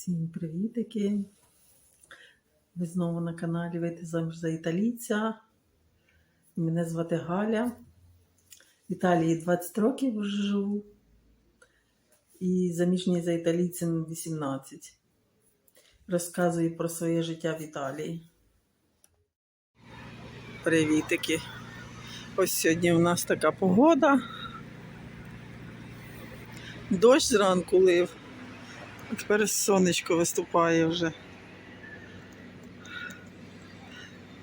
Всім привітики! Ви знову на каналі Вийти заміж за італійця. Мене звати Галя. В Італії 20 років вже живу. І заміжній за італійцем 18. Розказую про своє життя в Італії. Привітики! Ось сьогодні у нас така погода. Дощ зранку лив. А Тепер сонечко виступає вже.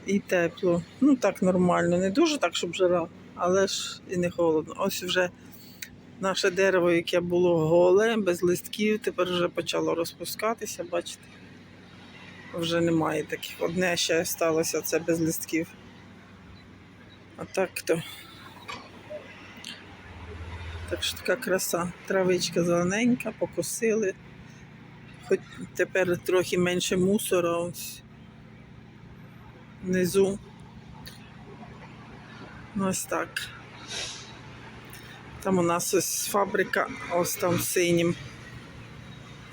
І тепло. Ну так нормально. Не дуже так, щоб жара, але ж і не холодно. Ось вже наше дерево, яке було голе, без листків, тепер вже почало розпускатися, бачите? Вже немає таких. Одне ще сталося, це без листків. А так то. Так що така краса. Травичка зелененька, покосили. Хоч тепер трохи менше мусора внизу. Ну, Ось так. Там у нас ось фабрика, ось там синім.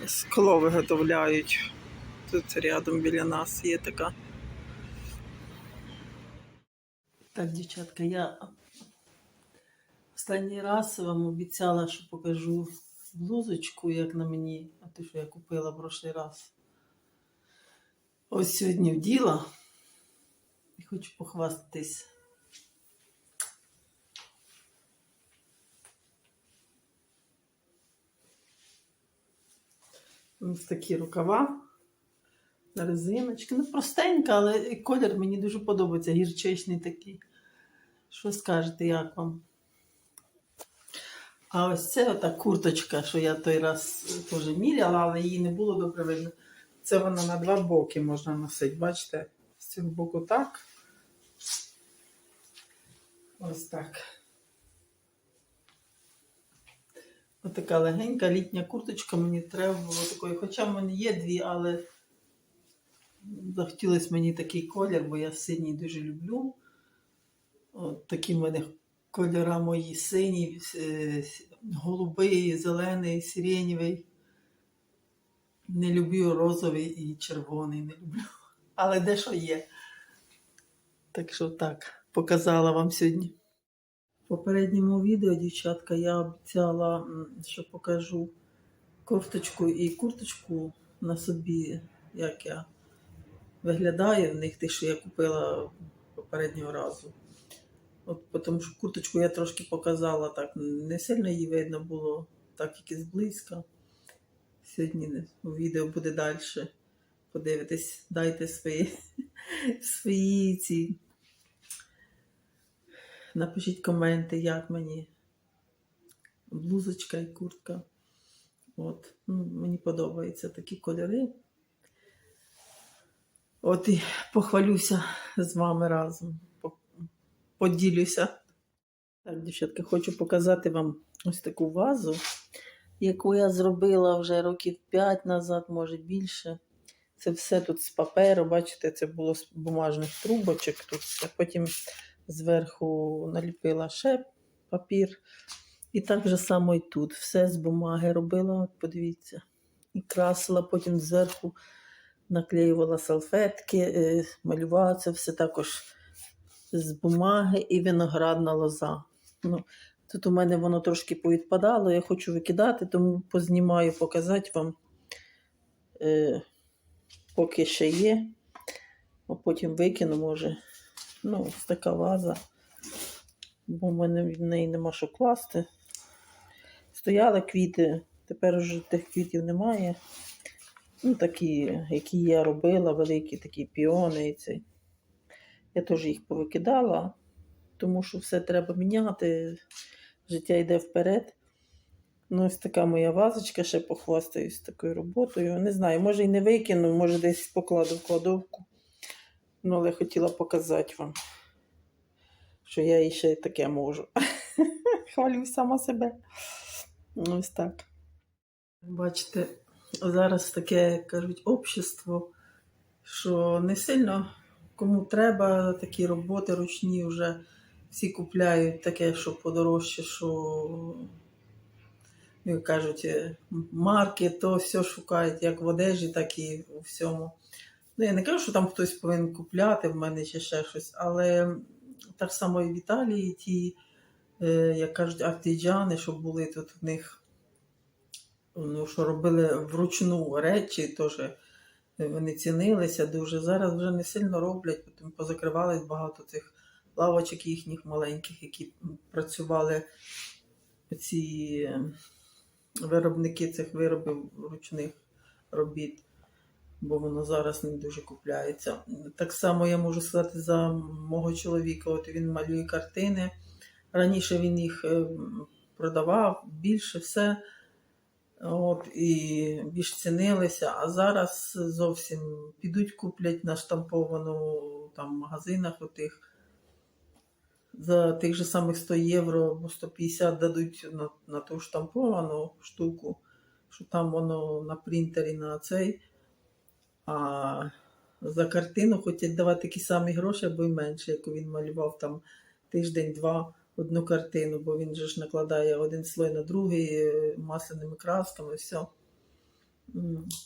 Скло виготовляють. Тут рядом біля нас є така. Так, дівчатка, я останній раз вам обіцяла, що покажу блузочку, як на мені, а те, що я купила в прошлий раз. Ось сьогодні вділа і хочу похвастатись. Ось такі рукава на резиночки. Ну, простенька, але колір мені дуже подобається, гірчичний такий. Що скажете, як вам? А ось це ота курточка, що я той раз теж міряла, але її не було добре видно. Це вона на два боки можна носити. Бачите? З цього боку так. Ось так. Отака легенька літня курточка мені треба було такої. Хоча в мене є дві, але захотілося мені такий колір, бо я синій дуже люблю. От такі в мене кольора мої синій, е, голубий, зелений, сиренєвий. Не люблю розовий і червоний, не люблю. Але дещо є. Так що так, показала вам сьогодні. В попередньому відео, дівчатка, я обіцяла, що покажу кофточку і курточку на собі, як я виглядаю в них, ті, що я купила попереднього разу. От, тому що курточку я трошки показала, так не сильно її видно було, так як і зблизька. Сьогодні відео буде далі. Подивитись, дайте свої, свої ці. Напишіть коменти, як мені блузочка і куртка. От, ну, мені подобаються такі кольори. От і похвалюся з вами разом. По- Поділюся. Так, дівчатка, хочу показати вам ось таку вазу, яку я зробила вже років 5 назад, може більше. Це все тут з паперу, бачите, це було з бумажних трубочок. Тут все. Потім зверху наліпила ще папір. І так же само і тут. Все з бумаги робила, подивіться. І красила, потім зверху наклеювала салфетки, е, малювала це все також з бумаги і виноградна лоза. Ну, тут у мене воно трошки повідпадало, я хочу викидати, тому познімаю, показати вам, е, поки ще є, а потім викину, може. Ну, ось така ваза, бо в мене в неї нема що класти. Стояли квіти, тепер вже тих квітів немає. Ну, такі, які я робила, великі такі піони. І цей. Я теж їх повикидала, тому що все треба міняти. Життя йде вперед. Ну, ось така моя вазочка, ще похвастаюсь такою роботою. Не знаю, може і не викину, може десь покладу в кладовку. Ну, але хотіла показати вам, що я і ще таке можу. Хвалю сама себе. Ну, Ось так. Бачите, зараз таке, кажуть, общество, що не сильно кому треба такі роботи ручні вже всі купляють таке, що подорожче, що як кажуть, е, марки, то все шукають як в одежі, так і у всьому. Ну, я не кажу, що там хтось повинен купляти в мене чи ще щось, але так само і в Італії ті, е, як кажуть, артиджани, що були тут в них, ну, що робили вручну речі, теж вони цінилися дуже. Зараз вже не сильно роблять, потім позакривались багато цих лавочок їхніх маленьких, які працювали ці е, виробники цих виробів ручних робіт, бо воно зараз не дуже купляється. Так само я можу сказати за мого чоловіка. От він малює картини. Раніше він їх е, продавав більше все. От, і більш цінилися, а зараз зовсім підуть куплять на штамповану там в магазинах отих за тих же самих 100 євро або 150 дадуть на, на ту штамповану штуку, що там воно на принтері на цей. А за картину хочуть давати такі самі гроші або й менше, як він малював там тиждень-два одну картину, бо він же ж накладає один слой на другий е, масляними красками, все.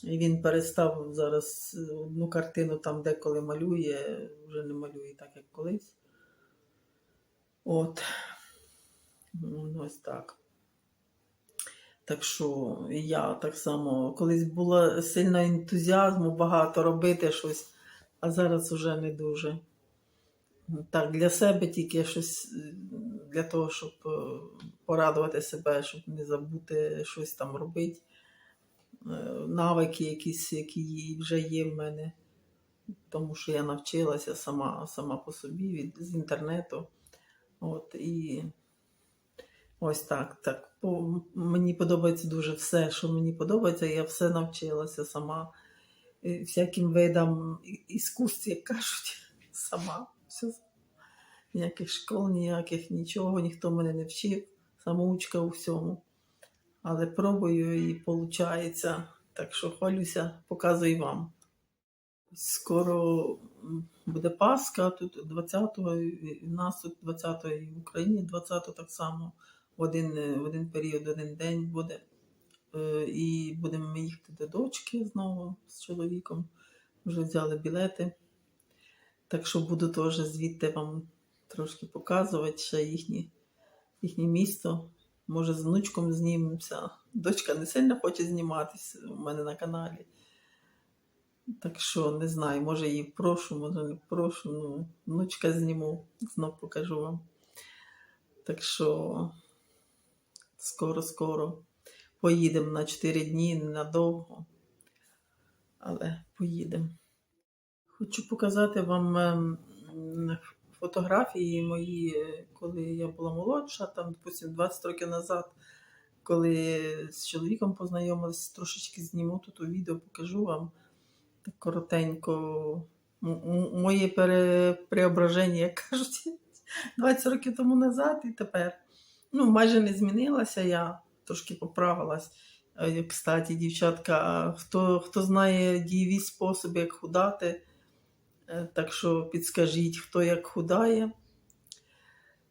І він перестав зараз одну картину там деколи малює, вже не малює так, як колись. От. Ось так. Так що я так само колись було сильно ентузіазму багато робити щось, а зараз вже не дуже. Так, для себе тільки щось для того, щоб е, порадувати себе, щоб не забути щось там робити. Е, Навики якісь, які вже є в мене, тому що я навчилася сама, сама по собі від, з інтернету. От, і ось так. так. По, мені подобається дуже все, що мені подобається, я все навчилася сама. Всяким видам іскусств, як кажуть, сама. Все. Ніяких школ, ніяких нічого, ніхто мене не вчив, самоучка у всьому. Але пробую і виходить. Так що хвалюся, показую вам. Скоро буде Пасха, тут 20-го, і в нас тут 20-го, і в Україні 20-го так само. В один, в один період, в один день буде. Е, І будемо їхати до дочки знову з чоловіком. Вже взяли білети. Так що буду теж звідти вам трошки показувати ще їхнє, їхнє місто. Може, з внучком знімемося. Дочка не сильно хоче зніматися у мене на каналі. Так що не знаю, може її прошу, може не прошу. Ну, внучка зніму, знов покажу вам. Так що скоро-скоро поїдемо на 4 дні, ненадовго. Але поїдемо. Хочу показати вам ем, фотографії мої, коли я була молодша, там, допустим, 20 років назад, коли з чоловіком познайомилась, трошечки зніму тут у відео, покажу вам так коротенько. Моє преображення, як кажуть, 20 років тому назад і тепер. Ну, майже не змінилася, я трошки поправилась. Е, Кстати, дівчатка, хто, хто знає дієві способи, як худати, так що підскажіть, хто як худає.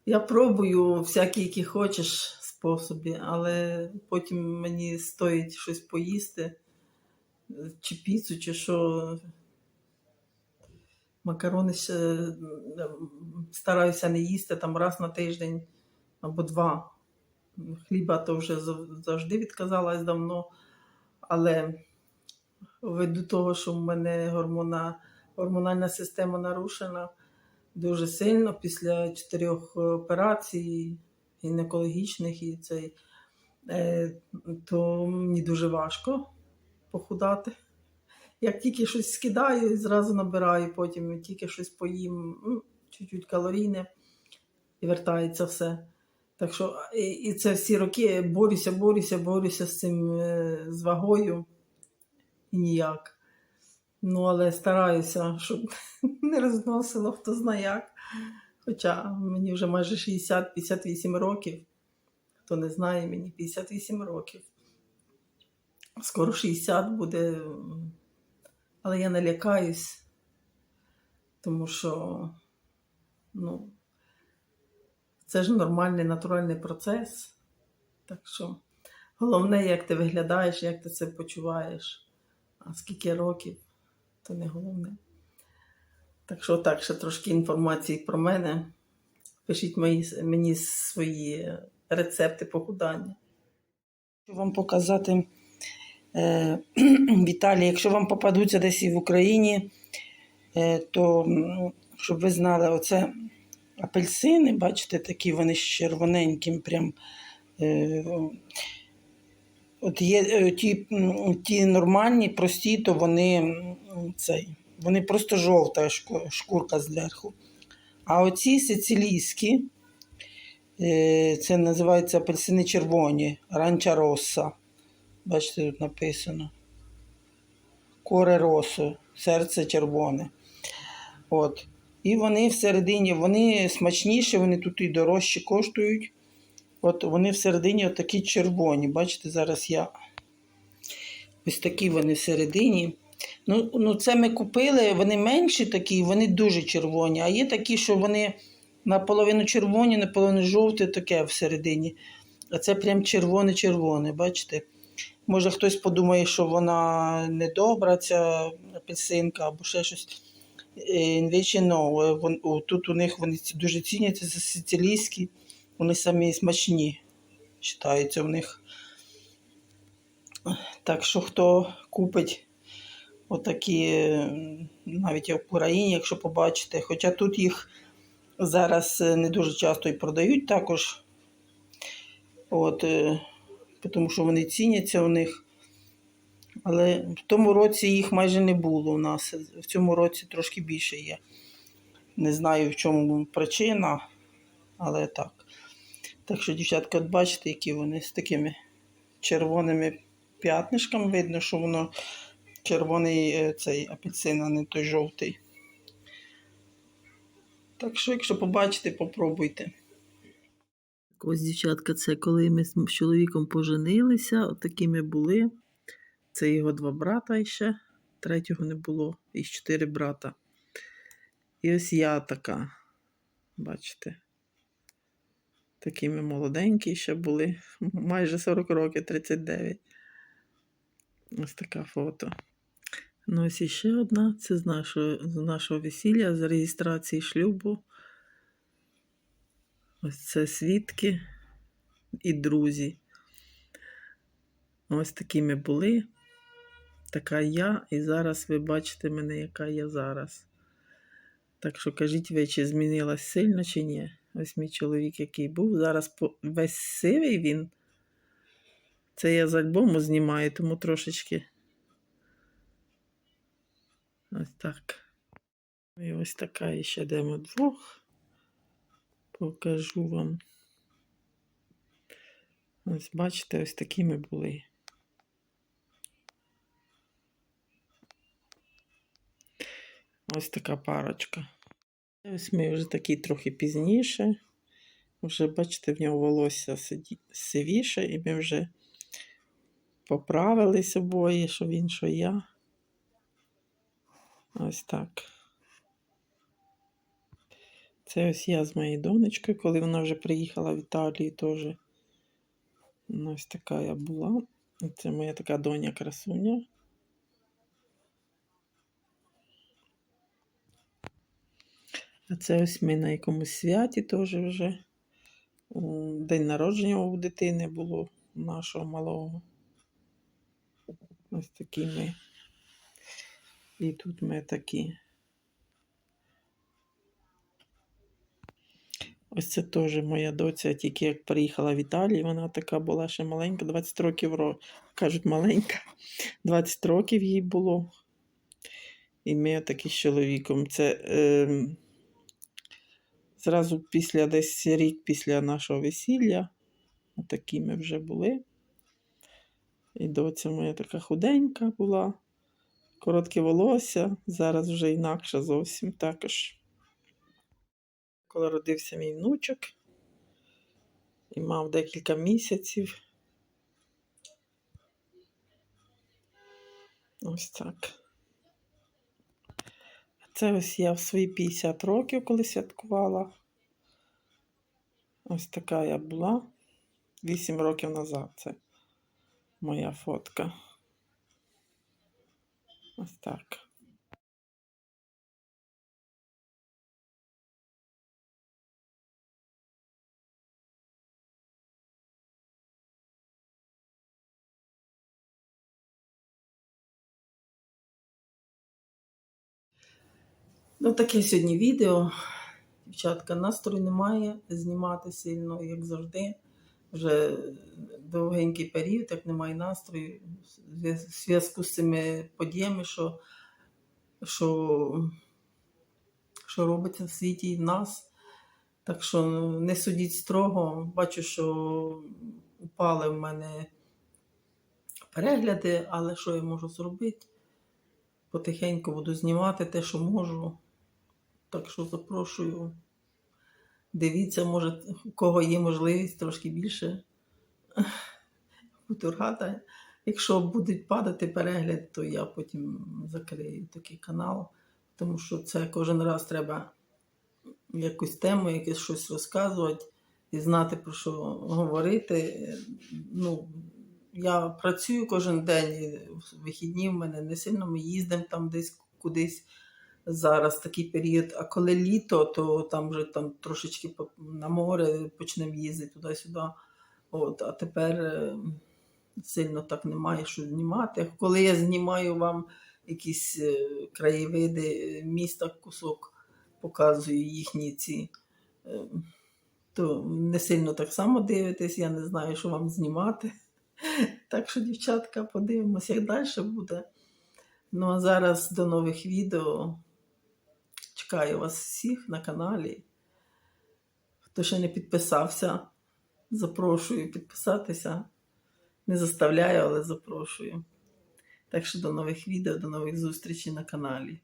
Я пробую всякі, які хочеш способи, але потім мені стоїть щось поїсти, е, чи піцу, чи що. Макарони ще е, стараюся не їсти там раз на тиждень або два. Хліба то вже завжди відказалась давно, але ввиду того, що в мене гормона, гормональна система нарушена дуже сильно після чотирьох операцій гінекологічних і цей, е, то мені дуже важко похудати. Як тільки щось скидаю, і зразу набираю, потім тільки щось поїм, м, чуть-чуть калорійне, і вертається все. Так що і, і це всі роки борюся, борюся, борюся з цим е, з вагою і ніяк. Ну, але стараюся, щоб не розносило хто знає як. Хоча мені вже майже 60-58 років. Хто не знає, мені 58 років. Скоро 60 буде. Але я не лякаюсь, тому що ну, це ж нормальний натуральний процес. Так що, Головне, як ти виглядаєш, як ти це почуваєш. А скільки років, то не головне. Так що так, ще трошки інформації про мене. Пишіть мої, мені свої рецепти похудання. Хочу вам показати е, Віталій, якщо вам попадуться десь і в Україні, е, то щоб ви знали, оце апельсини, бачите, такі вони з червоненьким, прям. Е, от є е, ті, ті нормальні, прості, то вони, цей, вони просто жовта шкурка зверху. А оці сицилійські, е, це називається апельсини червоні, ранча роса. Бачите, тут написано. Коре росо, серце червоне. От. І вони всередині, вони смачніші, вони тут і дорожчі коштують. От вони всередині от такі червоні. Бачите, зараз я ось такі вони всередині. Ну, ну, це ми купили, вони менші такі, вони дуже червоні. А є такі, що вони наполовину червоні, наполовину жовті, таке всередині. А це прям червоне-червоне, бачите? Може хтось подумає, що вона недобра, ця апельсинка або ще щось. Е, о, тут у них вони дуже ціняться за сицилійські, вони самі смачні, вважаються в них. Так що хто купить отакі, навіть в Україні, якщо побачите, хоча тут їх зараз е, не дуже часто і продають також. От, е, тому що вони ціняться у них. Але в тому році їх майже не було у нас. В цьому році трошки більше є. Не знаю, в чому причина, але так. Так що, дівчатка, от бачите, які вони з такими червоними п'ятнишками. Видно, що воно червоний е, цей апельсин, а не той жовтий. Так що, якщо побачите, попробуйте. Ось, дівчатка, це коли ми з чоловіком поженилися, от такими були. Це його два брата ще, третього не було, і чотири брата. І ось я така, бачите, такими молоденькі ще були, майже 40 років, 39. Ось така фото. Ну, ось іще одна. Це з нашого, з нашого весілля, з реєстрації шлюбу. Ось це свідки і друзі. Ось такими були. Така я, і зараз ви бачите мене, яка я зараз. Так що кажіть ви, чи змінилась сильно, чи ні. Ось мій чоловік, який був. Зараз весь сивий він. Це я з альбому знімаю, тому трошечки. Ось так. І ось така ще демо двох. Покажу вам. Ось бачите, ось такі ми були. Ось така парочка. Ось ми вже такі трохи пізніше. Вже, бачите, в нього волосся сивіше, і ми вже поправились обоє, що він, що я. Ось так. Це ось я з моєю донечкою, коли вона вже приїхала в Італію теж. Ось така я була. Це моя така доня красуня. А це ось ми на якомусь святі теж вже. День народження у дитини було нашого малого. Ось такі ми. І тут ми такі. Ось це теж моя доця, тільки як приїхала в Італію, вона така була ще маленька, 20 років, ро- кажуть, маленька. 20 років їй було. І ми такі з чоловіком. Це е, зразу після десь рік після нашого весілля. Такі ми вже були. І доця моя така худенька була, коротке волосся, зараз вже інакше зовсім також. Коли родився мій внучок і мав декілька місяців. Ось так. Це ось я в свої 50 років, коли святкувала. Ось така я була 8 років назад. Це. моя фотка. Ось так. Ну, таке сьогодні відео. Дівчатка, настрою немає знімати сильно, як завжди. Вже довгенький період, як немає настрою. В зв'язку з цими подіями, що, що, що робиться в світі і в нас. Так що ну, не судіть строго. Бачу, що упали в мене перегляди, але що я можу зробити? Потихеньку буду знімати те, що можу. Так що запрошую. Дивіться, може, у кого є можливість трошки більше. Рада. Якщо будуть падати перегляди, то я потім закрию такий канал, тому що це кожен раз треба якусь тему, якесь щось розказувати і знати, про що говорити. Ну, я працюю кожен день, в вихідні в мене не сильно ми їздимо там десь кудись. Зараз такий період, а коли літо, то там вже там трошечки на море почнемо їздити туди-сюди. От, а тепер е, сильно так немає що знімати. Коли я знімаю вам якісь е, краєвиди е, міста, кусок показую їхні ці, то не сильно так само дивитесь, я не знаю, що вам знімати. Так що, дівчатка, подивимося, як далі буде. Ну а зараз до нових відео. Чекаю вас всіх на каналі. Хто ще не підписався, запрошую підписатися. Не заставляю, але запрошую. Так що до нових відео, до нових зустрічей на каналі.